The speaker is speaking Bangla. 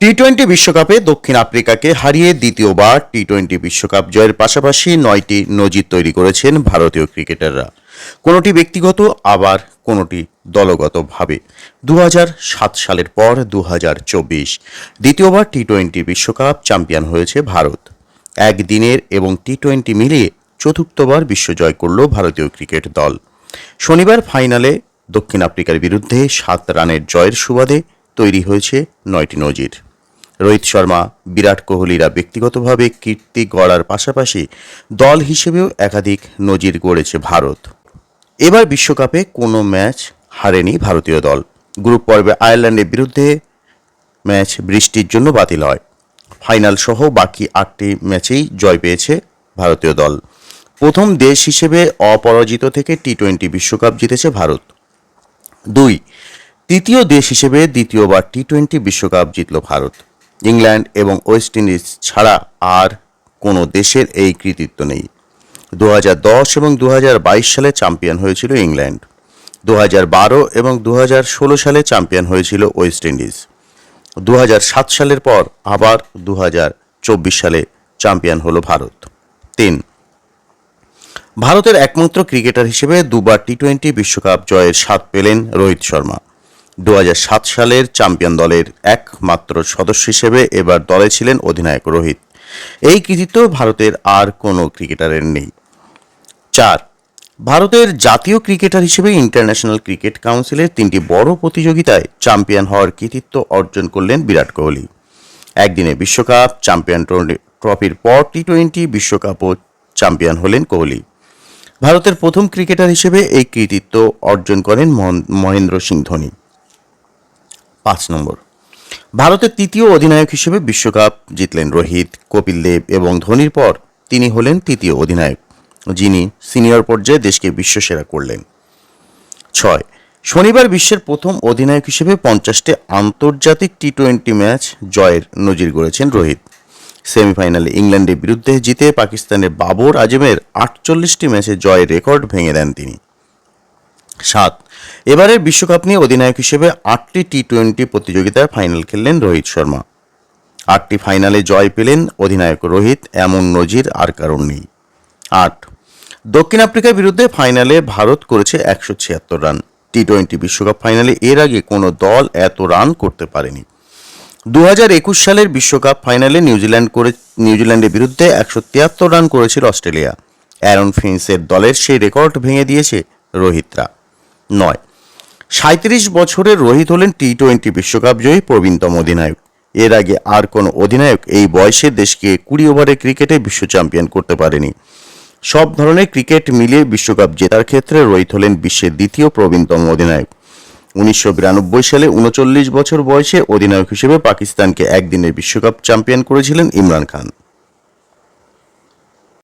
টি টোয়েন্টি বিশ্বকাপে দক্ষিণ আফ্রিকাকে হারিয়ে দ্বিতীয়বার টি টোয়েন্টি বিশ্বকাপ জয়ের পাশাপাশি নয়টি নজির তৈরি করেছেন ভারতীয় ক্রিকেটাররা। কোনোটি ব্যক্তিগত, আবার কোনোটি দলগতভাবে। দু সাত সালের পর দু দ্বিতীয়বার টি টোয়েন্টি বিশ্বকাপ চ্যাম্পিয়ন হয়েছে ভারত। একদিনের এবং টি টোয়েন্টি মিলিয়ে চতুর্থবার বিশ্বজয় করল ভারতীয় ক্রিকেট দল। শনিবার ফাইনালে দক্ষিণ আফ্রিকার বিরুদ্ধে সাত রানের জয়ের সুবাদে তৈরি হয়েছে নয়টি নজির। রোহিত শর্মা, বিরাট কোহলিরা ব্যক্তিগতভাবে কীর্তি গড়ার পাশাপাশি দল হিসেবেও একাধিক নজির গড়েছে ভারত। এবার বিশ্বকাপে কোনো ম্যাচ হারেনি ভারতীয় দল। গ্রুপ পর্বে আয়ারল্যান্ডের বিরুদ্ধে ম্যাচ বৃষ্টির জন্য বাতিল হয়। ফাইনাল সহ বাকি আটটি ম্যাচেই জয় পেয়েছে ভারতীয় দল। প্রথম দেশ হিসেবে অপরাজিত থেকে টি টোয়েন্টি বিশ্বকাপ জিতেছে ভারত। দুই, তৃতীয় দেশ হিসেবে দ্বিতীয়বার টি টোয়েন্টি বিশ্বকাপ জিতল ভারত। ইংল্যান্ড এবং ওয়েস্ট ইন্ডিজ ছাড়া আর কোনো দেশের এই কৃতিত্ব নেই। দু এবং দু হাজার বাইশ সালে চ্যাম্পিয়ন হয়েছিল ইংল্যান্ড। দু এবং দু সালে চ্যাম্পিয়ন হয়েছিল ওয়েস্ট ইন্ডিজ। দু সালের পর আবার দু সালে চ্যাম্পিয়ন হলো ভারত। তিন। ভারতের একমাত্র ক্রিকেটার হিসেবে দুবার টি টোয়েন্টি বিশ্বকাপ জয়ের স্বাদ পেলেন রোহিত শর্মা। দু সালের চ্যাম্পিয়ন দলের একমাত্র সদস্য হিসেবে এবার দলে ছিলেন অধিনায়ক রোহিত। এই কৃতিত্ব ভারতের আর কোনো ক্রিকেটারের নেই। চার, ভারতের জাতীয় ক্রিকেটার হিসেবে ইন্টারন্যাশনাল ক্রিকেট কাউন্সিলের তিনটি বড় প্রতিযোগিতায় চ্যাম্পিয়ন হওয়ার কৃতিত্ব অর্জন করলেন বিরাট কোহলি। একদিনে বিশ্বকাপ, চ্যাম্পিয়ন ট্রো- ট্রফির পর টি টোয়েন্টি বিশ্বকাপও চ্যাম্পিয়ন হলেন কোহলি। ভারতের প্রথম ক্রিকেটার হিসেবে এই কৃতিত্ব অর্জন করেন মহেন্দ্র সিং ধোনি। পাঁচ নম্বর। ভারতের তৃতীয় অধিনায়ক হিসেবে বিশ্বকাপ জিতলেন রোহিত, কপিল দেব এবং ধোনির পর তিনি হলেন তৃতীয় অধিনায়ক, যিনি সিনিয়র পর্যায়ে দেশকে বিশ্বসেরা করলেন। ছয়, শনিবার বিশ্বের প্রথম অধিনায়ক হিসেবে পঞ্চাশটি আন্তর্জাতিক টি টোয়েন্টি ম্যাচ জয়ের নজির গড়েছেন রোহিত। সেমিফাইনালে ইংল্যান্ডের বিরুদ্ধে জিতে পাকিস্তানের বাবর আজমের আটচল্লিশটি ম্যাচে জয়ের রেকর্ড ভেঙে দেন তিনি। সাত। এবারের বিশ্বকাপ নিয়ে অধিনায়ক হিসেবে আটটি টি টোয়েন্টি প্রতিযোগিতায় ফাইনাল খেললেন রোহিত শর্মা। আটটি ফাইনালে জয় পেলেন অধিনায়ক রোহিত, এমন নজির আর কারণ নেই। আট। দক্ষিণ আফ্রিকার বিরুদ্ধে ফাইনালে ভারত করেছে একশো ছিয়াত্তর রান। টি টোয়েন্টি বিশ্বকাপ ফাইনালে এর আগে কোনো দল এত রান করতে পারেনি। দু হাজার একুশ সালের বিশ্বকাপ ফাইনালে নিউজিল্যান্ড করে, নিউজিল্যান্ডের বিরুদ্ধে একশো তিয়াত্তর রান করেছিল অস্ট্রেলিয়া। অ্যারন ফিন্সের দলের সেই রেকর্ড ভেঙে দিয়েছে রোহিতরা। নয়। সাঁত্রিশ বছরের রোহিত হলেন টি টোয়েন্টি বিশ্বকাপ জয়ী প্রবীণতম অধিনায়ক। এর আগে আর কোনো অধিনায়ক এই বয়সে দেশকে কুড়ি ওভারের ক্রিকেটে বিশ্ব চ্যাম্পিয়ন করতে পারেনি। সব ধরনের ক্রিকেট মিলিয়ে বিশ্বকাপ জেতার ক্ষেত্রে রোহিত হলেন বিশ্বের দ্বিতীয় প্রবীণতম অধিনায়ক। উনিশশো বিরানব্বই সালে উনচল্লিশ বছর বয়সে অধিনায়ক হিসেবে পাকিস্তানকে একদিনের বিশ্বকাপ চ্যাম্পিয়ন করেছিলেন ইমরান খান।